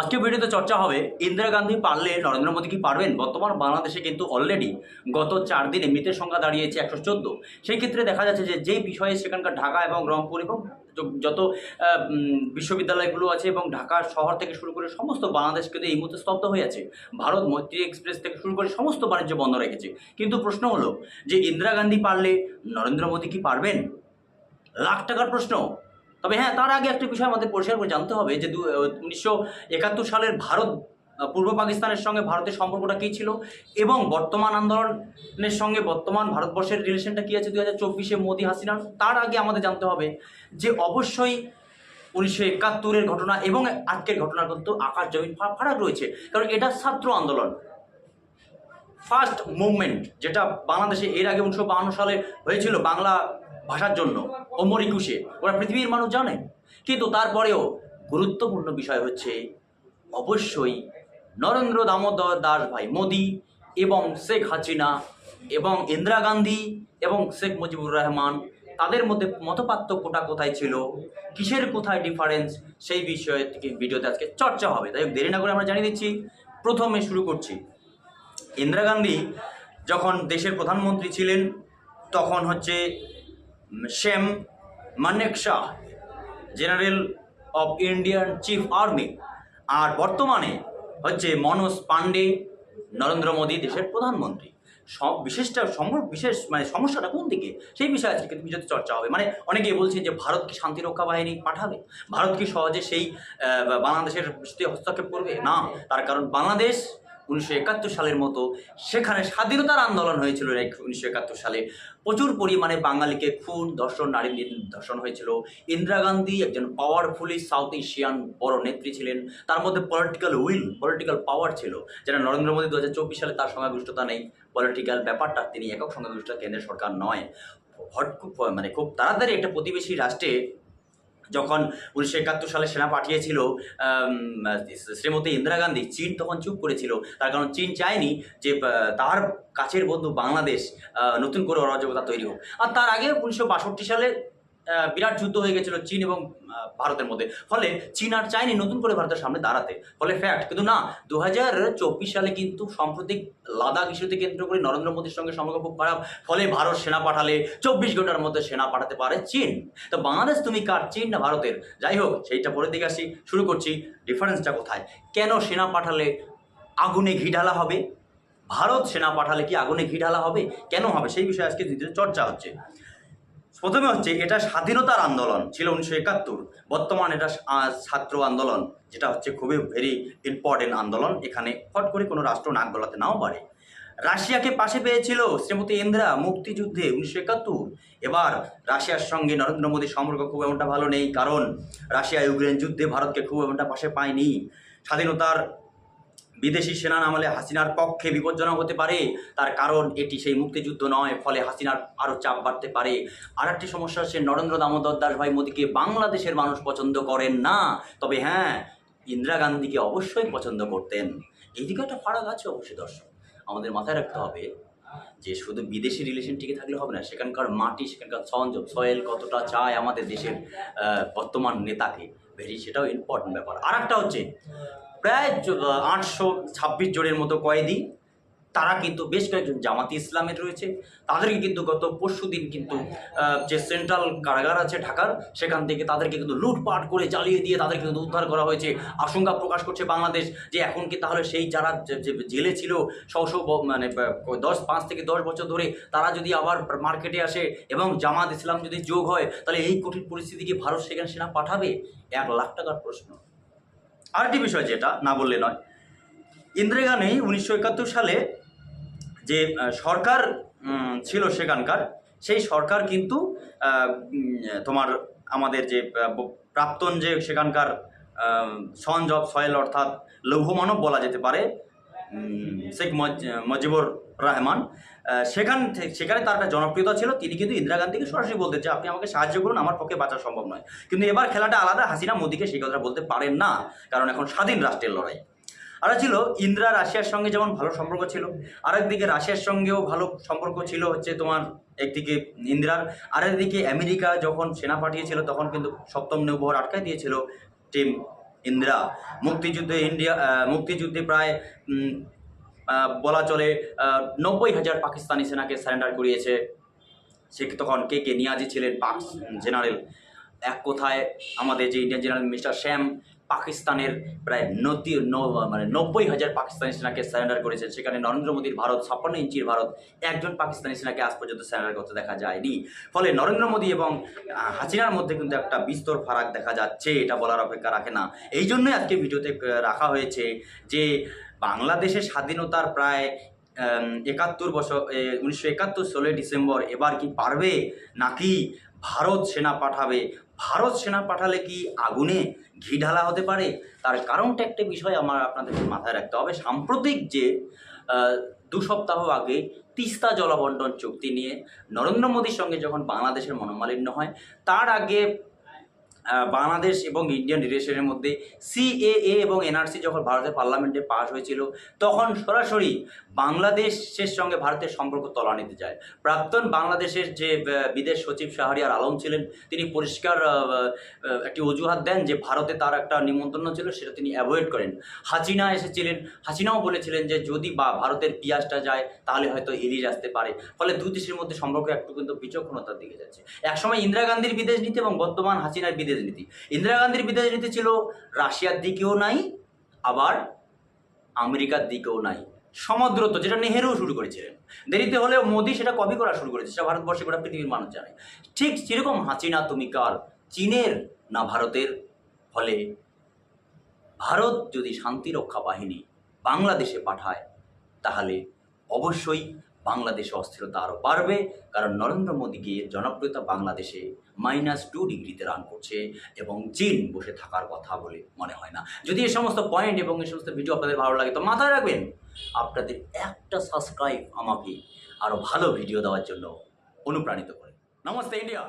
আজকে ভিডিওতে চর্চা হবে ইন্দিরা গান্ধী পারলে নরেন্দ্র মোদী কি পারবেন? বর্তমান বাংলাদেশে কিন্তু অলরেডি গত চার দিনে মৃতের সংখ্যা দাঁড়িয়েছে একশো চোদ্দ। সেই ক্ষেত্রে দেখা যাচ্ছে যে যেই বিষয়ে সেখানকার ঢাকা এবং রংপুর এবং যত বিশ্ববিদ্যালয়গুলো আছে এবং ঢাকা শহর থেকে শুরু করে সমস্ত বাংলাদেশ কিন্তু এই মুহূর্তে স্তব্ধ হয়ে আছে। ভারত মৈত্রী এক্সপ্রেস থেকে শুরু করে সমস্ত বাণিজ্য বন্ধ রেখেছে। কিন্তু প্রশ্ন হলো যে ইন্দিরা গান্ধী পারলে নরেন্দ্র মোদী কি পারবেন? লাখ টাকার প্রশ্ন। তবে হ্যাঁ তার আগে একটা বিষয় আমাদের পরিষ্কার করে জানতে হবে যে উনিশশো একাত্তর সালের ভারত পূর্ব পাকিস্তানের সঙ্গে ভারতের সম্পর্কটা কী ছিল এবং বর্তমান আন্দোলনের সঙ্গে বর্তমান ভারতবর্ষের রিলেশনটা কী আছে দু হাজার চব্বিশে মোদী হাসিনার তার আগে আমাদের জানতে হবে যে অবশ্যই উনিশশো একাত্তরের ঘটনা এবং আজকের ঘটনা কিন্তু আকাশ জমিন ফারাক রয়েছে। কারণ এটা ছাত্র আন্দোলন। ফার্স্ট মুভমেন্ট যেটা বাংলাদেশে এর আগে উনিশশো বাহান্ন সালে হয়েছিল, বাংলা ভাষার জন্য। অমর একুশে ওরা পৃথিবীর মানুষ জানে। কিন্তু তারপরেও গুরুত্বপূর্ণ বিষয় হচ্ছে, অবশ্যই নরেন্দ্র দামোদর দাস ভাই মোদি এবং শেখ হাসিনা এবং ইন্দিরা গান্ধী এবং শেখ মুজিবুর রহমান, তাদের মধ্যে মতপার্থক্যটা কোথায় ছিল? কিসের কোথায় ডিফারেন্স সেই বিষয়ে ভিডিওতে আজকে চর্চা হবে। তাই দেরি না করে আমরা জানিয়ে দিচ্ছি। প্রথমে শুরু করছি। ইন্দিরা গান্ধী যখন দেশের প্রধানমন্ত্রী ছিলেন, তখন হচ্ছে Sam Manekshaw general of Indian chief army আর বর্তমানে হচ্ছে মনোজ পান্ডে নরেন্দ্র মোদী দেশের প্রধানমন্ত্রী। সব বিশেষটা সম বিশেষ মানে সমস্যাটা কোন দিকে? সেই বিষয়ে আজকে ভিডিওতে চর্চা হবে। মানে অনেকেই বলছেন যে ভারত কি শান্তিরক্ষা বাহিনী পাঠাবে? ভারত কি সহজে সেই বাংলাদেশের হস্তক্ষেপ করবে? না, তার কারণ বাংলাদেশ উনিশশো একাত্তর সালের মতো সেখানে স্বাধীনতার আন্দোলন হয়েছিল উনিশশো একাত্তর সালে। প্রচুর পরিমাণে বাঙালিকে খুন, ধর্ষণ, নারী ধর্ষণ হয়েছিল। ইন্দিরা গান্ধী একজন পাওয়ারফুলি সাউথ এশিয়ান বড় নেত্রী ছিলেন। তার মধ্যে পলিটিক্যাল উইল পলিটিক্যাল পাওয়ার ছিল। যেটা নরেন্দ্র মোদী দু হাজার চব্বিশ সালে তার সংখ্যাগরিষ্ঠতা নেই। পলিটিক্যাল ব্যাপারটা, তিনি একক সংখ্যাগরিষ্ঠ কেন্দ্রের সরকার নয়। হট খুব মানে খুব তাড়াতাড়ি একটা প্রতিবেশী রাষ্ট্রে যখন উনিশশো একাত্তর সালে সেনা পাঠিয়েছিল শ্রীমতী ইন্দিরা গান্ধী, চীন তখন চুপ করেছিল। তার কারণ চীন চায়নি যে তার কাছের বন্ধু বাংলাদেশ নতুন করে অরাজকতা তৈরি হোক। আর তার আগে উনিশশো বাষট্টি সালে বিরাট যুদ্ধ হয়ে গেছিল চীন এবং ভারতের মধ্যে। ফলে চীন আর চায়নি নতুন করে ভারতের সামনে দাঁড়াতে। ফলে ফ্যাক্ট কিন্তু না দু হাজার চব্বিশ সালে কিন্তু সাম্প্রতিক লাদাখ ইস্যুতে কেন্দ্র করে নরেন্দ্র মোদীর সঙ্গে সম্পর্ক খুব খারাপ। ফলে ভারত সেনা পাঠালে চব্বিশ ঘণ্টার মধ্যে সেনা পাঠাতে পারে চীন। তো বাংলাদেশ তুমি কার, চীন না ভারতের? যাই হোক, সেইটা পরের দিকে আসি, শুরু করছি ডিফারেন্সটা কোথায়? কেন সেনা পাঠালে আগুনে ঘি ঢালা হবে? ভারত সেনা পাঠালে কি আগুনে ঘি ঢালা হবে? কেন হবে? সেই বিষয়ে আজকে দ্বিতীয় চর্চা হচ্ছে। প্রথমে হচ্ছে এটা স্বাধীনতার আন্দোলন, ছিল উনিশশো একাত্তর। বর্তমান এটা ছাত্র আন্দোলন, যেটা হচ্ছে খুবই ভেরি ইম্পর্টেন্ট আন্দোলন। এখানে ফট করে কোনো রাষ্ট্র নাক গলাতে নাও পারে। রাশিয়াকে পাশে পেয়েছিল শ্রীমতী ইন্দিরা মুক্তিযুদ্ধে উনিশশো একাত্তর। এবার রাশিয়ার সঙ্গে নরেন্দ্র মোদীর সম্পর্ক খুব এমনটা ভালো নেই, কারণ রাশিয়া ইউক্রেন যুদ্ধে ভারতকে খুব এমনটা পাশে পায়নি। স্বাধীনতার বিদেশি সেনা নামলে হাসিনার পক্ষে বিপজ্জনক হতে পারে, তার কারণ এটি সেই মুক্তিযুদ্ধ নয়, ফলে হাসিনার আরও চাপ বাড়তে পারে। আর একটি সমস্যা হচ্ছে নরেন্দ্র দামোদর দাস ভাই মোদীকে বাংলাদেশের মানুষ পছন্দ করেন না। তবে হ্যাঁ ইন্দিরা গান্ধীকে অবশ্যই পছন্দ করতেন। এইদিকে একটা ফারাক আছে অবশ্যই, দর্শক। আমাদের মাথায় রাখতে হবে যে শুধু বিদেশি রিলেশন টিকে থাকলে হবে না, সেখানকার মাটি, সেখানকার সংযোগ সয়েল কতটা চায় আমাদের দেশের বর্তমান নেতাকে। ভেরি সেটাও ইম্পর্টেন্ট ব্যাপার। আর একটা হচ্ছে প্রায় আটশো ছাব্বিশ জনের মতো কয়েদি। তারা কিন্তু বেশ কয়েকজন জামাতি ইসলামের রয়েছে। তাদেরকে কিন্তু গত পরশু দিন কিন্তু যে সেন্ট্রাল কারাগার আছে ঢাকার, সেখান থেকে তাদেরকে কিন্তু লুটপাট করে জ্বালিয়ে দিয়ে তাদেরকে কিন্তু উদ্ধার করা হয়েছে। আশঙ্কা প্রকাশ করছে বাংলাদেশ যে এখন কি তাহলে সেই যারা জেলে ছিল, শো শো মানে দশ, পাঁচ থেকে দশ বছর ধরে তারা যদি আবার মার্কেটে আসে এবং জামাত ইসলাম যদি যোগ হয়, তাহলে এই কঠিন পরিস্থিতি কি ভারত সেখানে সেনা পাঠাবে? এক লাখ টাকার প্রশ্ন। আরেকটি বিষয় যেটা না বললে নয়। ইন্দিরা গান্ধী উনিশশো একাত্তর সালে যে সরকার ছিল সেখানকার, সেই সরকার কিন্তু তোমার আমাদের যে প্রাক্তন যে সেখানকার সঞ্জব সয়েল অর্থাৎ লৌহমানব বলা যেতে পারে শেখ মজ- মুজিবুর রহমান। সেখান থেকে সেখানে তার একটা জনপ্রিয়তা ছিল। তিনি কিন্তু ইন্দিরা গান্ধীকে সরাসরি বলতে যে আপনি আমাকে সাহায্য করুন, আমার পক্ষে বাঁচা সম্ভব নয়। কিন্তু এবার খেলাটা আলাদা। হাসিনা মোদীকে সেই কথা বলতে পারেন না, কারণ এখন স্বাধীন রাষ্ট্রের লড়াই। আর ছিল, ইন্দিরা রাশিয়ার সঙ্গে যেমন ভালো সম্পর্ক ছিল, আরেকদিকে রাশিয়ার সঙ্গেও ভালো সম্পর্ক ছিল হচ্ছে তোমার একদিকে ইন্দিরার, আরেকদিকে আমেরিকা যখন সেনা পাঠিয়েছিল, তখন কিন্তু সপ্তম নৌবহর আটকায় দিয়েছিল টিম ইন্দিরা। মুক্তিযুদ্ধে ইন্ডিয়া মুক্তিযুদ্ধে প্রায় বলা চলে নব্বই হাজার পাকিস্তানি সেনাকে সারেন্ডার করিয়েছে। সে তখন কে কে নিয়াজি ছিলেন? পাক জেনারেল এক কথায়, আমাদের যে ইন্ডিয়ান জেনারেল মিস্টার শ্যাম পাকিস্তানের প্রায় নতি ন- মানে নব্বই হাজার পাকিস্তানি সেনাকে সারেন্ডার করেছে। সেখানে নরেন্দ্র মোদীর ভারত, ছাপ্পান্ন ইঞ্চির ভারত, একজন পাকিস্তানি সেনাকে আজ পর্যন্ত সারেন্ডার করতে দেখা যায়নি। ফলে নরেন্দ্র মোদী এবং হাসিনার মধ্যে কিন্তু একটা বিস্তর ফারাক দেখা যাচ্ছে, এটা বলার অপেক্ষা রাখে না। এই জন্যই আজকে ভিডিওতে রাখা হয়েছে যে, বাংলাদেশের স্বাধীনতার প্রায় একাত্তর বছর উনিশশো একাত্তর ষোলোই ডিসেম্বর এবার কি পারবে? নাকি ভারত সেনা পাঠাবে? ভারত সেনা পাঠালে কি আগুনে ঘি ঢালা হতে পারে? তার কারণটা একটা বিষয় আমার আপনাদের মাথায় রাখতে হবে। সাম্প্রতিক যে দু সপ্তাহ আগে তিস্তা জলবন্টন চুক্তি নিয়ে নরেন্দ্র মোদীর সঙ্গে যখন বাংলাদেশের মনোমালিন্য হয়, তার আগে বাংলাদেশ এবং ইন্ডিয়ান রিলেশনের মধ্যে সিএএ এবং এনআরসি যখন ভারতের পার্লামেন্টে পাশ হয়েছিল, তখন সরাসরি বাংলাদেশের সঙ্গে ভারতের সম্পর্ক তলানিতে যায়। প্রাক্তন বাংলাদেশের যে বিদেশ সচিব শাহরিয়ার আলম ছিলেন, তিনি পরিষ্কার একটি অজুহাত দেন যে ভারতে তার একটা নিমন্ত্রণ ছিল, সেটা তিনি অ্যাভয়েড করেন। হাসিনা এসেছিলেন, হাসিনাও বলেছিলেন যে যদি বা ভারতের পিঁয়াজটা যায়, তাহলে হয়তো ইলিশ আসতে পারে। ফলে দুই দেশের মধ্যে সম্পর্ক একটু কিন্তু বিচক্ষণতার দিকে যাচ্ছে। একসময় ইন্দিরা গান্ধীর বিদেশ নীতি এবং বর্তমান হাসিনার বিদেশ নীতি। ইন্দিরা গান্ধীর বিদেশ নীতি ছিল রাশিয়ার দিকেও নাই, আবার আমেরিকার দিকেও নাই। সমদ্রত, যেটা নেহেরু শুরু করেছিলেন। দেরিতে হলেও মোদী সেটা কপি করা শুরু করেছে, সেটা ভারতবর্ষে গোটা পৃথিবীর মানুষ জানে। ঠিক যেরকম হাঁচিনা তুমি কার চীনের, না ভারতের? ফলে ভারত যদি শান্তিরক্ষা বাহিনী বাংলাদেশে পাঠায়, তাহলে অবশ্যই বাংলাদেশে অস্থিরতা আরও বাড়বে। কারণ নরেন্দ্র মোদীকে জনপ্রিয়তা বাংলাদেশে মাইনাস টু ডিগ্রিতে রান করছে এবং চীন বসে থাকার কথা বলে মনে হয় না। যদি এই সমস্ত পয়েন্ট এবং এই সমস্ত ভিডিও আপনাদের ভালো লাগে, তো মাথায় রাখবেন, আপনাদের একটা সাবস্ক্রাইব আমাকে আরও ভালো ভিডিও দেওয়ার জন্য অনুপ্রাণিত করে। নমস্তে ইন্ডিয়া